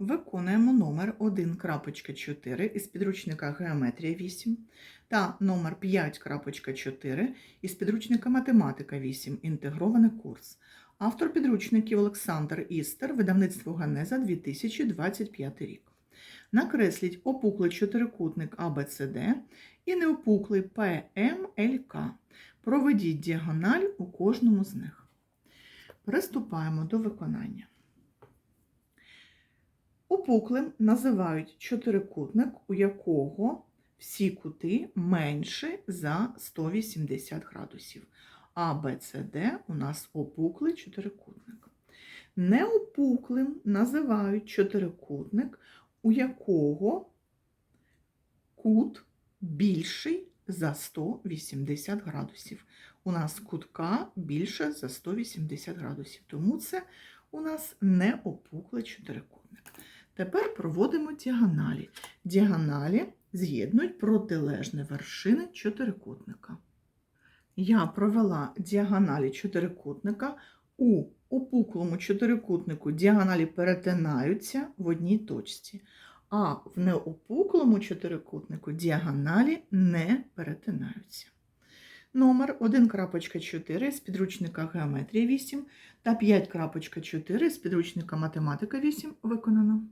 Виконуємо номер 1.4 із підручника Геометрія 8 та номер 5.4 із підручника Математика 8. Інтегрований курс. Автор підручників Олександр Істер, видавництво Ганеза 2025 рік. Накресліть опуклий чотирикутник ABCD і неопуклий PMLK. Проведіть діагональ у кожному з них. Приступаємо до виконання. Опуклим називають чотирикутник, у якого всі кути менше за 180 градусів. А, Б, С, Д у нас опуклий чотирикутник. Неопуклим називають чотирикутник, у якого кут більший за 180 градусів. У нас кутка більше за 180 градусів, тому це у нас неопуклий чотирикутник. Тепер проводимо діагоналі. Діагоналі з'єднують протилежні вершини чотирикутника. Я провела діагоналі чотирикутника. У опуклому чотирикутнику діагоналі перетинаються в одній точці, а в неопуклому чотирикутнику діагоналі не перетинаються. Номер 1.4 з підручника Геометрія 8 та 5.4 з підручника Математика 8 виконано.